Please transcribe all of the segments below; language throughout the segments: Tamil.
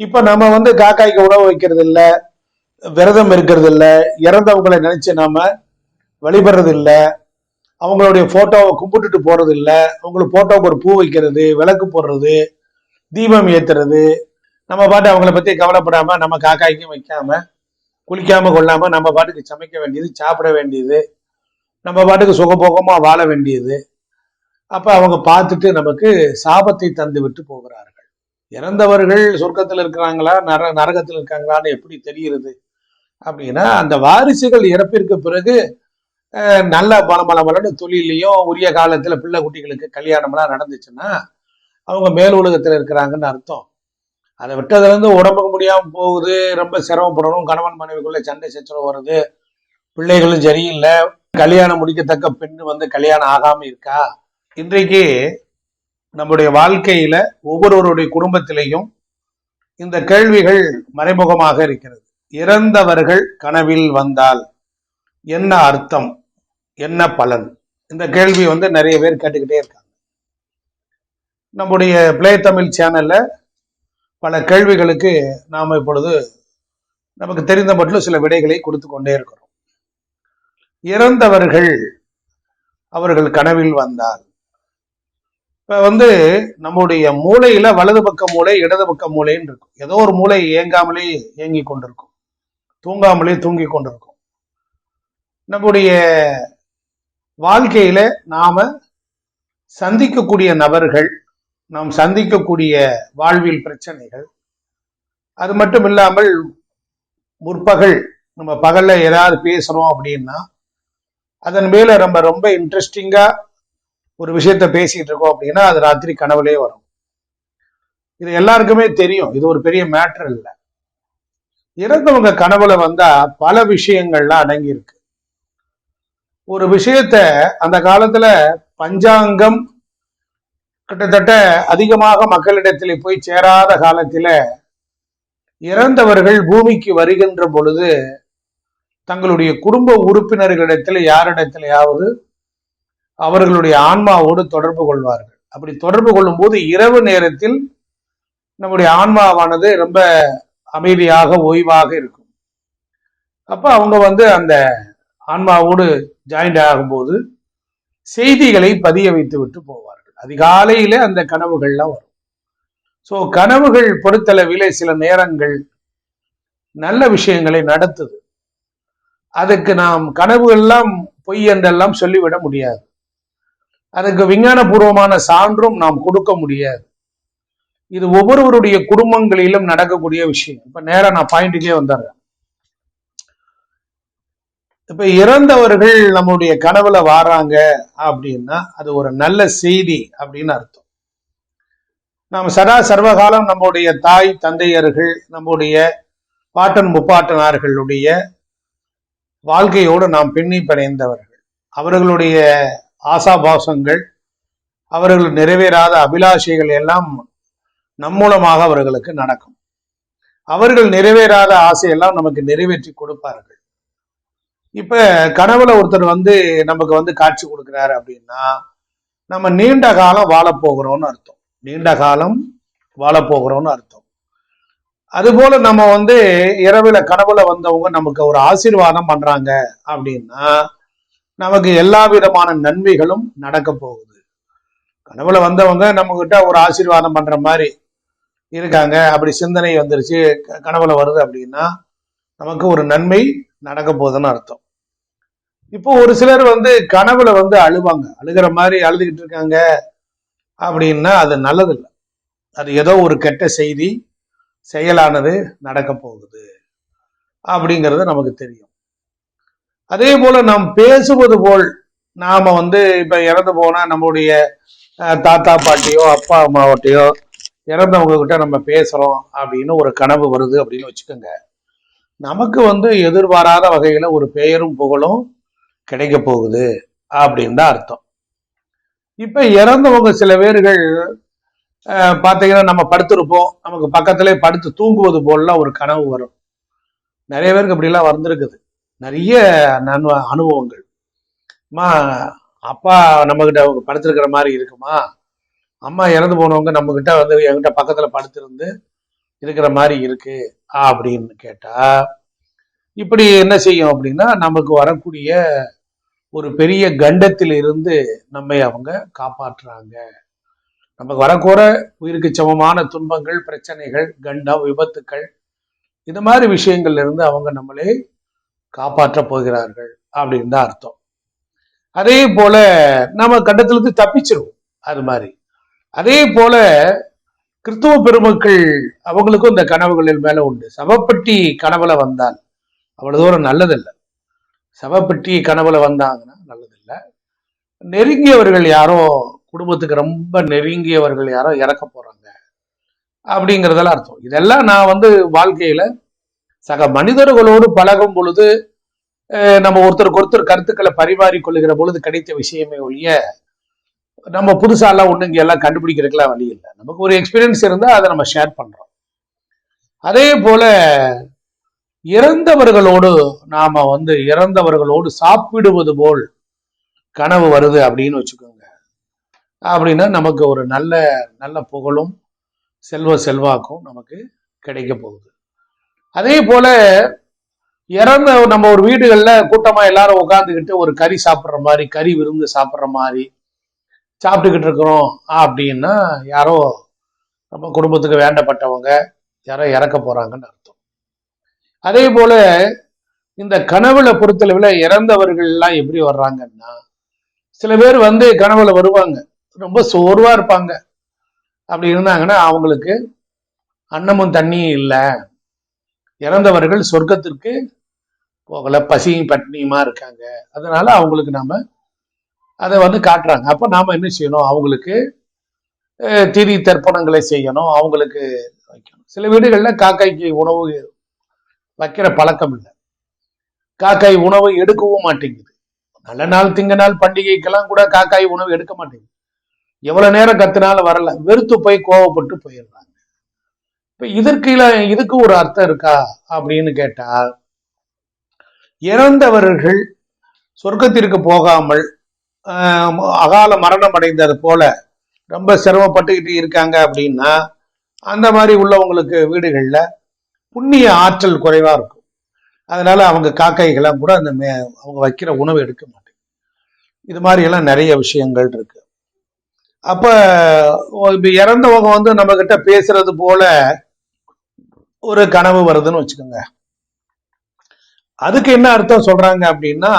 இப்ப நம்ம வந்து காக்காய்க்கு உணவு வைக்கிறது இல்ல விரதம் இருக்கிறது இல்ல இறந்தவங்களை நினைச்சு நாம வழிபடுறது இல்ல அவங்களுடைய போட்டோவை கும்பிட்டுட்டு போறது இல்ல அவங்களுக்கு போட்டோவுக்கு ஒரு பூ வைக்கிறது விளக்கு போடுறது தீபம் ஏத்துறது நம்ம பாட்டு அவங்கள பத்தி கவலைப்படாம நம்ம காக்காய்க்கும் வைக்காம குளிக்காம கொள்ளாம நம்ம பாட்டுக்கு சமைக்க வேண்டியது சாப்பிட வேண்டியது நம்ம பாட்டுக்கு சுகபோகமா வாழ வேண்டியது. அப்ப அவங்க பார்த்துட்டு நமக்கு சாபத்தை தந்து விட்டு போகிறார்கள். இறந்தவர்கள் சொர்க்கத்தில் இருக்கிறாங்களா நர நரகத்தில் இருக்காங்களான்னு எப்படி தெரிகிறது? அப்படின்னா அந்த வாரிசுகள் இறப்பிற்கு பிறகு அஹ், நல்ல பலமளமலன்னு தொழிலையும் உரிய காலத்தில் பிள்ளை குட்டிகளுக்கு கல்யாணம்லாம் நடந்துச்சுன்னா அவங்க மேல் உலகத்தில் இருக்கிறாங்கன்னு அர்த்தம். அதை விட்டதுலேருந்து உடம்புக்கு முடியாமல் போகுது ரொம்ப சிரமப்படணும் கணவன் மனைவிக்குள்ளே சண்டை சச்சரவு வருது பிள்ளைகளும் சரியில்லை கல்யாணம் முடிக்கத்தக்க பெண் வந்து கல்யாணம் ஆகாமல் இருக்கா? இன்றைக்கு நம்முடைய வாழ்க்கையில ஒவ்வொருவருடைய குடும்பத்திலையும் இந்த கேள்விகள் மறைமுகமாக இருக்கிறது. இறந்தவர்கள் கனவில் வந்தால் என்ன அர்த்தம்? என்ன பலன்? இந்த கேள்வி வந்து நிறைய பேர் கேட்டுக்கிட்டே இருக்காங்க. நம்முடைய பிளே தமிழ் சேனல்ல பல கேள்விகளுக்கு நாம் இப்பொழுது நமக்கு தெரிந்த மட்டும் சில விடைகளை கொடுத்து கொண்டே இருக்கிறோம். இறந்தவர்கள் அவர்கள் கனவில் வந்தால் இப்போ வந்து நம்முடைய மூளையில வலது பக்க மூளை இடது பக்க மூளைன்னு இருக்கும். ஏதோ ஒரு மூளை இயங்காமலே இயங்கி கொண்டிருக்கும். தூங்காமலே தூங்கி கொண்டிருக்கும். நம்முடைய வாழ்க்கையில நாம சந்திக்கக்கூடிய நபர்கள் நாம் சந்திக்கக்கூடிய வாழ்வில் பிரச்சனைகள் அது மட்டும் இல்லாமல் முற்பகல் நம்ம பகல்ல ஏதாவது பேசுறோம் அப்படின்னா அதன் மேல நம்ம ரொம்ப இன்ட்ரெஸ்டிங்கா ஒரு விஷயத்த பேசிட்டு இருக்கோம் அப்படின்னா அது ராத்திரி கனவுலே வரும். இது எல்லாருக்குமே தெரியும். இது ஒரு பெரிய மேட்டர் இல்லை. இறந்தவங்க கனவுல வந்தா பல விஷயங்கள்லாம் அடங்கி இருக்கு ஒரு விஷயத்த அந்த காலத்துல பஞ்சாங்கம் கிட்டத்தட்ட அதிகமாக மக்களிடத்தில் போய் சேராத காலத்தில இறந்தவர்கள் பூமிக்கு வருகின்ற பொழுது தங்களுடைய குடும்ப உறுப்பினர்களிடத்தில் யாரிடத்திலேயாவது அவர்களுடைய ஆன்மாவோடு தொடர்பு கொள்வார்கள். அப்படி தொடர்பு கொள்ளும் போது இரவு நேரத்தில் நம்முடைய ஆன்மாவானது ரொம்ப அமைதியாக ஓய்வாக இருக்கும். அப்ப அவங்க வந்து அந்த ஆன்மாவோடு ஜாயிண்ட் ஆகும்போது செய்திகளை பதிய வைத்து விட்டு போவார்கள். அதிகாலையிலே அந்த கனவுகள்லாம் வரும். ஸோ கனவுகள் பொறுத்தளவிலே சில நேரங்கள் நல்ல விஷயங்களை நடத்துது. அதுக்கு நாம் கனவுகள்லாம் பொய் என்றெல்லாம் சொல்லிவிட முடியாது. அதுக்கு விஞ்ஞானபூர்வமான சான்றும் நாம் கொடுக்க முடியாது. இது ஒவ்வொருவருடைய குடும்பங்களிலும் நடக்கக்கூடிய விஷயம். இப்ப நேரா நான் பாயிண்ட்டுக்கே வந்துடுறேன். இப்ப இறந்தவர்கள் நம்முடைய கனவுல வாராங்க அப்படின்னா அது ஒரு நல்ல செய்தி அப்படின்னு அர்த்தம். நாம் சதா சர்வகாலம் நம்முடைய தாய் தந்தையர்கள் நம்முடைய பாட்டன் முப்பாட்டனார்களுடைய வாழ்க்கையோடு நாம் பின்னி பிணைந்தவர்கள். அவர்களுடைய ஆசாபாசங்கள் அவர்கள் நிறைவேறாத அபிலாஷைகள் எல்லாம் நம் மூலமாக அவர்களுக்கு நடக்கும். அவர்கள் நிறைவேறாத ஆசையெல்லாம் நமக்கு நிறைவேற்றி கொடுப்பார்கள். இப்ப கனவுல ஒருத்தர் வந்து நமக்கு வந்து காட்சி கொடுக்கிறாரு அப்படின்னா நம்ம நீண்ட காலம் வாழப்போகிறோம்னு அர்த்தம். நீண்ட காலம் வாழப்போகிறோம்னு அர்த்தம். அதுபோல நம்ம வந்து இரவுல கனவுல வந்தவங்க நமக்கு ஒரு ஆசீர்வாதம் பண்றாங்க அப்படின்னா நமக்கு எல்லா விதமான நன்மைகளும் நடக்க போகுது. கனவுல வந்தவங்க நம்ம கிட்ட ஒரு ஆசீர்வாதம் பண்ற மாதிரி இருக்காங்க. அப்படி சிந்தனை வந்துருச்சு க- கனவுல வருது அப்படின்னா நமக்கு ஒரு நன்மை நடக்க போகுதுன்னு அர்த்தம். இப்போ ஒரு சிலர் வந்து கனவுல வந்து அழுவாங்க. அழுகிற மாதிரி அழுதுகிட்டு இருக்காங்க அப்படின்னா அது நல்லதில்லை. அது ஏதோ ஒரு கெட்ட செய்தி செயலானது நடக்க போகுது அப்படிங்கிறது நமக்கு தெரியும். அதே போல நாம் பேசுவது போல் நாம வந்து இப்ப இறந்து போனா நம்முடைய தாத்தா பாட்டியோ அப்பா அம்மாவட்டையோ இறந்தவங்க கிட்ட நம்ம பேசுறோம் அப்படின்னு ஒரு கனவு வருது அப்படின்னு வச்சுக்கோங்க. நமக்கு வந்து எதிர்பாராத வகையில ஒரு பெயரும் புகழும் கிடைக்க போகுது அப்படின்னு தான் அர்த்தம். இப்ப இறந்தவங்க சில பேர்கள் பார்த்தீங்கன்னா நம்ம படுத்திருப்போம் நமக்கு பக்கத்திலே படுத்து தூங்குவது போலலாம் ஒரு கனவு வரும். நிறைய பேருக்கு அப்படிலாம் வந்திருக்குது. நிறைய நன்வ அனுபவங்கள். அம்மா அப்பா நம்மகிட்ட அவங்க படுத்திருக்கிற மாதிரி இருக்குமா? அம்மா இறந்து போனவங்க நம்ம கிட்ட வந்து என்கிட்ட பக்கத்துல படுத்திருந்து இருக்கிற மாதிரி இருக்கு அப்படின்னு கேட்டா இப்படி என்ன செய்யும் அப்படின்னா நமக்கு வரக்கூடிய ஒரு பெரிய கண்டத்தில் இருந்து நம்மை அவங்க காப்பாற்றுறாங்க. நமக்கு வரக்கூற உயிருக்கு சமமான துன்பங்கள் பிரச்சனைகள் கண்டம் விபத்துக்கள் இந்த மாதிரி விஷயங்கள்ல இருந்து அவங்க நம்மளே காப்பாற்றப் போகிறார்கள் அப்படின்னு தான் அர்த்தம். அதே போல நம்ம கண்டத்திலிருந்து தப்பிச்சிருவோம் அது மாதிரி. அதே போல கிறிஸ்துவ பெருமக்கள் அவங்களுக்கும் இந்த கனவுகளில் மேல உண்டு. சவப்பட்டி கனவுல வந்தால் அவ்வளவு தூரம் நல்லதில்லை. சவப்பட்டி கனவுல வந்தாங்கன்னா நல்லதில்லை. நெருங்கியவர்கள் யாரோ குடும்பத்துக்கு ரொம்ப நெருங்கியவர்கள் யாரோ இறக்க போறாங்க அப்படிங்கிறதெல்லாம் அர்த்தம். இதெல்லாம் நான் வந்து வாழ்க்கையில சக மனிதர்களோடு பழகும் பொழுது அஹ், நம்ம ஒருத்தருக்கு ஒருத்தர் கருத்துக்களை பரிமாறிக் கொள்ளுகிற பொழுது கிடைத்த விஷயமே ஒழிய நம்ம புதுசாலாம் ஒண்ணு இங்க எல்லாம் கண்டுபிடிக்கிறதுக்கெல்லாம் வழி இல்லை. நமக்கு ஒரு எக்ஸ்பீரியன்ஸ் இருந்தா அதை நம்ம ஷேர் பண்றோம். அதே போல இறந்தவர்களோடு நாம வந்து இறந்தவர்களோடு சாப்பிடுவது போல் கனவு வருது அப்படின்னு வச்சுக்கோங்க. அப்படின்னா நமக்கு ஒரு நல்ல நல்ல புகழும் செல்வ செல்வாக்கும் நமக்கு கிடைக்க போகுது. அதே போல இறந்த நம்ம ஒரு வீடுகளில் கூட்டமாக எல்லாரும் உட்காந்துக்கிட்டு ஒரு கறி சாப்பிட்ற மாதிரி கறி விருந்து சாப்பிட்ற மாதிரி சாப்பிட்டுக்கிட்டு இருக்கிறோம் அப்படின்னா யாரோ நம்ம குடும்பத்துக்கு வேண்டப்பட்டவங்க யாரோ இறக்க போறாங்கன்னு அர்த்தம். அதே போல இந்த கனவுல பொறுத்தளவில் இறந்தவர்கள் எல்லாம் எப்படி வர்றாங்கன்னா சில பேர் வந்து கனவுல வருவாங்க. ரொம்ப சோர்வாக இருப்பாங்க. அப்படி இருந்தாங்கன்னா அவங்களுக்கு அன்னமும் தண்ணியும் இல்லை. இறந்தவர்கள் சொர்க்கத்திற்கு போகல பசியும் பட்னியுமா இருக்காங்க. அதனால அவங்களுக்கு நாம அதை வந்து காட்டுறாங்க. அப்ப நாம என்ன செய்யணும்? அவங்களுக்கு திரி திதி தர்ப்பணங்களை செய்யணும். அவங்களுக்கு வைக்கணும். சில வீடுகள்ல காக்காய்க்கு உணவு வைக்கிற பழக்கம் இல்லை. காக்காய் உணவு எடுக்கவும் மாட்டேங்குது. நல்ல நாள் திங்க நாள் பண்டிகைக்கெல்லாம் கூட காக்காய் உணவு எடுக்க மாட்டேங்குது. எவ்வளவு நேரம் கத்துனாலும் வரல. வெறுத்து போய் கோவப்பட்டு போயிடுறாங்க. இப்ப இதற்கு இதுக்கு ஒரு அர்த்தம் இருக்கா அப்படின்னு கேட்டால் இறந்தவர்கள் சொர்க்கத்திற்கு போகாமல் ஆஹ், அகால மரணம் அடைந்தது போல ரொம்ப சிரமப்பட்டுக்கிட்டு இருக்காங்க அப்படின்னா அந்த மாதிரி உள்ளவங்களுக்கு வீடுகளில் புண்ணிய ஆற்றல் குறைவா இருக்கும். அதனால அவங்க காக்கைகள்லாம் கூட அந்த மே- அவங்க வைக்கிற உணவு எடுக்க மாட்டேங்குது இது மாதிரி எல்லாம் நிறைய விஷயங்கள் இருக்கு. அப்போ இப்போ இறந்தவங்க வந்து நம்ம கிட்ட பேசுறது போல ஒரு கனவு வருதுன்னு வச்சுக்கோங்க. அதுக்கு என்ன அர்த்தம் சொல்றாங்க அப்படின்னா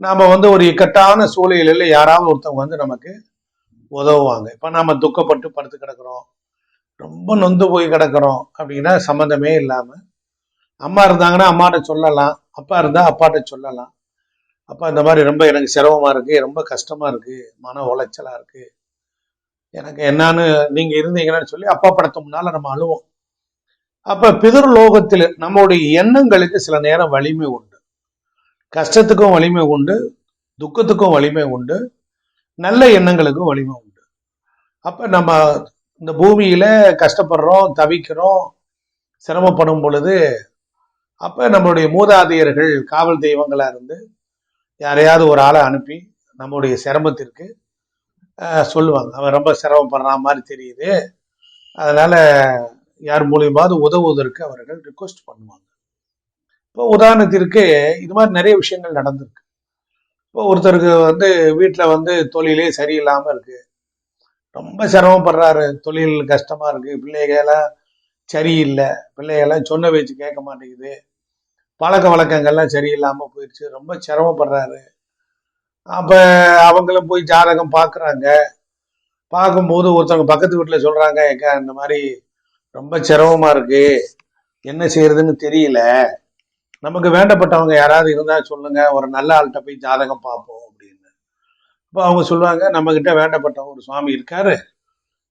நாம வந்து ஒரு இக்கட்டான சூழ்நிலையில யாராவது ஒருத்தவங்க வந்து நமக்கு உதவுவாங்க. இப்ப நாம துக்கப்பட்டு படுத்து கிடக்குறோம் ரொம்ப நொந்து போய் கிடக்குறோம் அப்படின்னா சம்மந்தமே இல்லாம அம்மா இருந்தாங்கன்னா அம்மாட்ட சொல்லலாம் அப்பா இருந்தா அப்பாட்ட சொல்லலாம். அப்பா இந்த மாதிரி ரொம்ப எனக்கு சிரமமா இருக்கு ரொம்ப கஷ்டமா இருக்கு மன உளைச்சலா இருக்கு. எனக்கு என்னன்னு நீங்க இருந்தீங்கன்னு சொல்லி அப்பா படத்து முன்னால நம்ம அழுவோம். அப்ப பிதர்லோகத்தில் நம்மளுடைய எண்ணங்களுக்கு சில நேரம் வலிமை உண்டு. கஷ்டத்துக்கும் வலிமை உண்டு துக்கத்துக்கும் வலிமை உண்டு நல்ல எண்ணங்களுக்கும் வலிமை உண்டு. அப்ப நம்ம இந்த பூமியில கஷ்டப்படுறோம் தவிக்கிறோம் சிரமப்படும் பொழுது அப்ப நம்மளுடைய மூதாதையர்கள் காவல் தெய்வங்களா இருந்து யாரையாவது ஒரு ஆளை அனுப்பி நம்முடைய சிரமத்திற்கு சொல்லுவாங்க. அவன் ரொம்ப சிரமப்படுறான் மாதிரி தெரியுது. அதனால யார் மூலியமாவது உதவுவதற்கு அவர்கள் ரிக்வஸ்ட் பண்ணுவாங்க. இப்போ உதாரணத்திற்கு இது மாதிரி நிறைய விஷயங்கள் நடந்திருக்கு. இப்போ ஒருத்தருக்கு வந்து வீட்டில் வந்து தொழிலே சரியில்லாமல் இருக்குது ரொம்ப சிரமப்படுறாரு. தொழில் கஷ்டமாக இருக்குது பிள்ளைகளாம் சரியில்லை. பிள்ளைகள்லாம் சொன்ன பேச்சு கேட்க மாட்டேங்குது. பழக்க வழக்கங்கள்லாம் சரியில்லாமல் போயிடுச்சு ரொம்ப சிரமப்படுறாரு. அப்போ அவங்களும் போய் ஜாதகம் பார்க்குறாங்க. பார்க்கும்போது ஒருத்தவங்க பக்கத்து வீட்டில் சொல்கிறாங்க ஏக்கா இந்த மாதிரி ரொம்ப சிரமமா இருக்கு. என்ன செய்யறதுன்னு தெரியல. நமக்கு வேண்டப்பட்டவங்க யாராவது இருந்தா சொல்லுங்க. ஒரு நல்ல ஆள்கிட்ட போய் ஜாதகம் பார்ப்போம் அப்படின்னு. இப்போ அவங்க சொல்லுவாங்க நம்ம கிட்ட வேண்டப்பட்ட ஒரு சுவாமி இருக்காரு.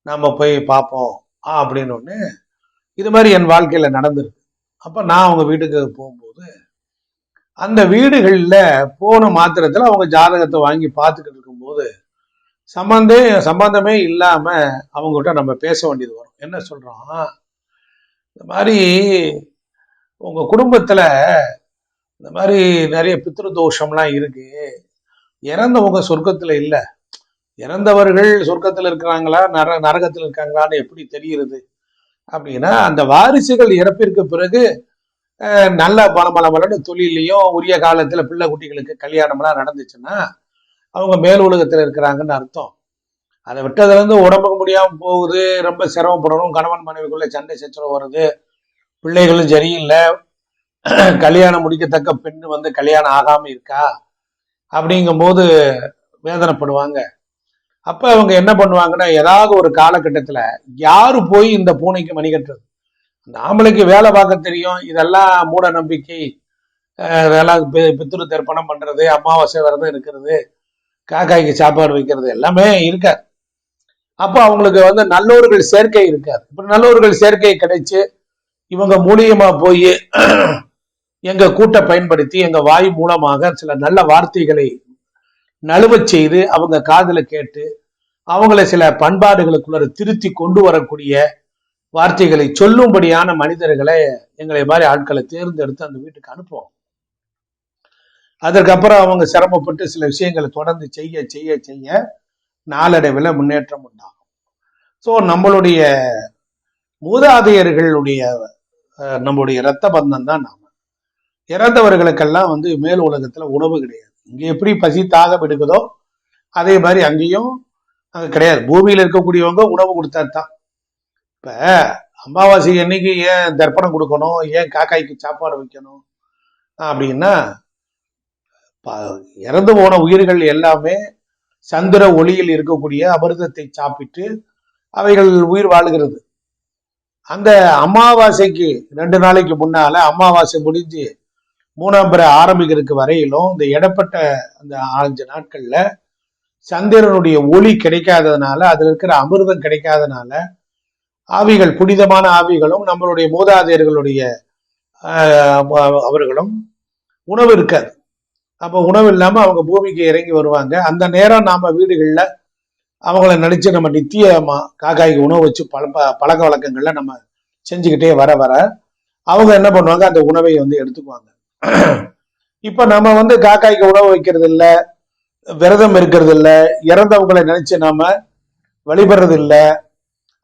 நாம போய் பார்ப்போம். ஆ அப்படின்னு ஒன்று இது மாதிரி என் வாழ்க்கையில நடந்திருக்கு. அப்ப நான் அவங்க வீட்டுக்கு போகும்போது அந்த வீடுகளில் போன மாத்திரத்தில் அவங்க ஜாதகத்தை வாங்கி பார்த்துக்கிட்டு சம்பந்தே சம்பந்தமே இல்லாம அவங்ககிட்ட நம்ம பேச வேண்டியது வரும். என்ன சொல்றோம் இந்த மாதிரி உங்க குடும்பத்துல இந்த மாதிரி நிறைய பித்ரு தோஷம்லாம் இருக்கு. இறந்தவங்க சொர்க்கத்துல இல்ல. இறந்தவர்கள் சொர்க்கத்துல இருக்கிறாங்களா? நர நரகத்துல இருக்காங்களான்னு எப்படி தெரிகிறது? அப்படின்னா அந்த வாரிசுகள் இறப்பிற்கு பிறகு நல்ல பலமளமலன்னு தொழிலையும் உரிய காலத்துல பிள்ளை குட்டிகளுக்கு கல்யாணம்லாம் நடந்துச்சுன்னா அவங்க மேல் உலகத்தில் இருக்கிறாங்கன்னு அர்த்தம். அதை விட்டதுலேருந்து உடம்புக்கு முடியாமல் போகுது ரொம்ப சிரமப்படணும் கணவன் மனைவிக்குள்ளே சண்டை சச்சரவு வருது பிள்ளைகளும் சரியில்லை கல்யாணம் முடிக்கத்தக்க பெண் வந்து கல்யாணம் ஆகாமல் இருக்கா? அப்படிங்கும்போது வேதனைப்படுவாங்க. அப்போ அவங்க என்ன பண்ணுவாங்கன்னா ஏதாவது ஒரு காலகட்டத்தில் யார் போய் இந்த பூனைக்கு மணி கட்டுறது? அந்த ஆம்பளைக்கு வேலை பார்க்க தெரியும். இதெல்லாம் மூட நம்பிக்கை. இதெல்லாம் பித்திரு தர்ப்பணம் பண்ணுறது அமாவாசை விரதம் இருக்கிறது. காக்காய்க்கு சாப்பாடு வைக்கிறது எல்லாமே இருக்காது. அப்போ அவங்களுக்கு வந்து நல்லோர்கள் சேர்க்கை இருக்காது. இப்போ நல்லோர்கள் சேர்க்கை கிடைச்சு இவங்க மூலியமா போய் எங்க கூட்ட பயன்படுத்தி எங்க வாய் மூலமாக சில நல்ல வார்த்தைகளை நழுவச் செய்து அவங்க காதல கேட்டு அவங்கள சில பண்பாடுகளுக்குள்ள திருத்தி கொண்டு வரக்கூடிய வார்த்தைகளை சொல்லும்படியான மனிதர்களை எங்களை மாதிரி ஆட்களை தேர்ந்தெடுத்து அந்த வீட்டுக்கு அனுப்புவோம். அதற்கப்புறம் அவங்க சிரமப்பட்டு சில விஷயங்களை தொடர்ந்து செய்ய செய்ய செய்ய நாளடைவில் முன்னேற்றம் உண்டாகும். ஸோ நம்மளுடைய மூதாதையர்களுடைய நம்மளுடைய இரத்த பந்தம் தான் நாம. இறந்தவர்களுக்கெல்லாம் வந்து மேல் உலகத்தில் உணவு கிடையாது. இங்கே எப்படி பசி தாகம் எடுக்குதோ அதே மாதிரி அங்கேயும் அங்கே கிடையாது. பூமியில் இருக்கக்கூடியவங்க உணவு கொடுத்தா தான். இப்போ அமாவாசை அன்னைக்கு ஏன் தர்ப்பணம் கொடுக்கணும்? ஏன் காக்காய்க்கு சாப்பாடு வைக்கணும்? அப்படின்னா இறந்து போன உயிர்கள் எல்லாமே சந்திர ஒளியில் இருக்கக்கூடிய அமிர்தத்தை சாப்பிட்டு அவைகள் உயிர் வாழ்கிறது. அந்த அமாவாசைக்கு ரெண்டு நாளைக்கு முன்னால அமாவாசை முடிஞ்சு மூணாம் பிற ஆரம்பிக்கிறதுக்கு வரையிலும் இந்த இடப்பட்ட அந்த அஞ்சு நாட்கள்ல சந்திரனுடைய ஒளி கிடைக்காததுனால அதுல இருக்கிற அமிர்தம் கிடைக்காதனால ஆவிகள் புனிதமான ஆவிகளும் நம்மளுடைய மூதாதையர்களுடைய அவர்களும் உணவு இருக்காது. அப்போ உணவு இல்லாம அவங்க பூமிக்கு இறங்கி வருவாங்க. அந்த நேரம் நாம வீடுகள்ல அவங்கள நினைச்சு நம்ம நித்தியமா காக்காய்க்கு உணவு வச்சு பழ பழக்க வழக்கங்கள்ல நம்ம செஞ்சுக்கிட்டே வர வர அவங்க என்ன பண்ணுவாங்க? அந்த உணவை வந்து எடுத்துக்குவாங்க. இப்ப நம்ம வந்து காக்காய்க்கு உணவு வைக்கிறது இல்லை விரதம் இருக்கிறது இல்லை இறந்தவங்களை நினைச்சு நாம வழிபடுறது இல்லை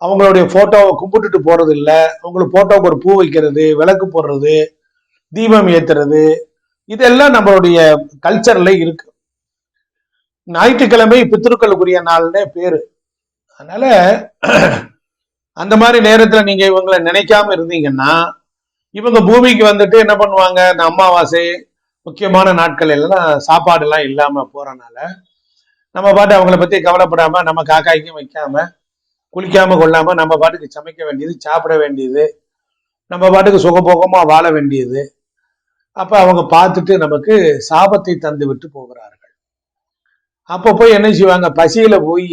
அவங்களுடைய போட்டோவை கும்பிட்டுட்டு போறது இல்லை அவங்களுக்கு போட்டோவுக்கு ஒரு பூ வைக்கிறது விளக்கு போடுறது தீபம் ஏத்துறது இதெல்லாம் நம்மளுடைய கல்ச்சர்ல இருக்கு. ஞாயிற்றுக்கிழமை பித்திருக்களுக்குரிய நாள்னே பேரு. அதனால அந்த மாதிரி நேரத்துல நீங்க இவங்களை நினைக்காம இருந்தீங்கன்னா இவங்க பூமிக்கு வந்துட்டு என்ன பண்ணுவாங்க? இந்த அமாவாசை முக்கியமான நாட்கள் எல்லாம் சாப்பாடு எல்லாம் இல்லாம போறனால நம்ம பாட்டு அவங்கள பத்தி கவலைப்படாம நம்ம காக்காய்க்கும் வைக்காம குளிக்காம கொள்ளாம நம்ம பாட்டுக்கு சமைக்க வேண்டியது சாப்பிட வேண்டியது நம்ம பாட்டுக்கு சுகபோகமா வாழ வேண்டியது அப்ப அவங்க பார்த்துட்டு நமக்கு சாபத்தை தந்து விட்டு போகிறார்கள். அப்ப போய் என்ன செய்வாங்க? பசியில போய்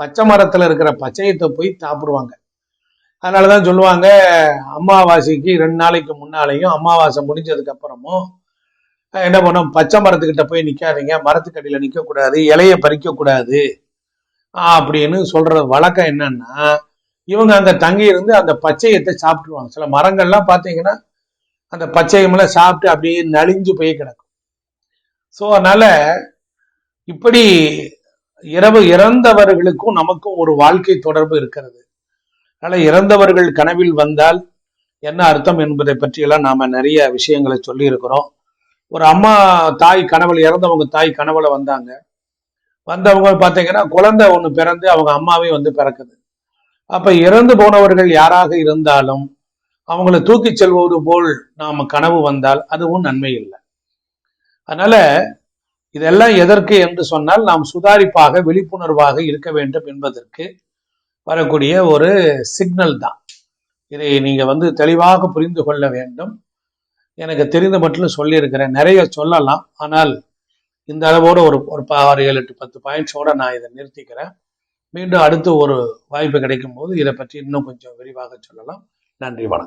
பச்சை மரத்துல இருக்கிற பச்சையத்தை போய் சாப்பிடுவாங்க. அதனாலதான் சொல்லுவாங்க அமாவாசைக்கு ரெண்டு நாளைக்கு முன்னாலையும் அமாவாசை முடிஞ்சதுக்கு அப்புறமும் என்ன பண்ணோம்? பச்சை மரத்துக்கிட்ட போய் நிக்காதீங்க மரத்துக்கடியில நிக்க கூடாது இலைய பறிக்க கூடாது அப்படின்னு சொல்ற வழக்கம் என்னன்னா இவங்க அங்க தங்கி இருந்து அந்த பச்சையத்தை சாப்பிட்டுருவாங்க. சில மரங்கள்லாம் பாத்தீங்கன்னா அந்த பச்சையமெல்லாம் சாப்பிட்டு அப்படியே நலிஞ்சு போய் கிடக்கும். ஸோ அதனால இப்படி இரவு இறந்தவர்களுக்கும் நமக்கும் ஒரு வாழ்க்கை தொடர்பு இருக்கிறது. அதனால இறந்தவர்கள் கனவில் வந்தால் என்ன அர்த்தம் என்பதை பற்றியெல்லாம் நாம நிறைய விஷயங்களை சொல்லியிருக்கிறோம். ஒரு அம்மா தாய் கனவுல இறந்தவங்க தாய் கனவுல வந்தாங்க. வந்தவங்க பார்த்தீங்கன்னா குழந்தை ஒன்று பிறந்து அவங்க அம்மாவே வந்து பிறக்குது. அப்ப இறந்து போனவர்கள் யாராக இருந்தாலும் அவங்களை தூக்கி செல்வது போல் நாம் கனவு வந்தால் அதுவும் நன்மை இல்லை. அதனால இதெல்லாம் எதற்கு என்று சொன்னால் நாம் சுதாரிப்பாக விழிப்புணர்வாக இருக்க வேண்டும் என்பதற்கு வரக்கூடிய ஒரு சிக்னல் தான். இதை நீங்க வந்து தெளிவாக புரிந்து கொள்ள வேண்டும். எனக்கு தெரிந்த மட்டும் சொல்லியிருக்கிறேன். நிறைய சொல்லலாம். ஆனால் இந்த அளவோடு ஒரு ஒரு ஆறு ஏழு எட்டு பத்து பாயிண்ட்ஸோட நான் இதை நிறுத்திக்கிறேன். மீண்டும் அடுத்து ஒரு வாய்ப்பு கிடைக்கும் போது இதை பற்றி இன்னும் கொஞ்சம் விரிவாக சொல்லலாம். நன்றி வணக்கம்.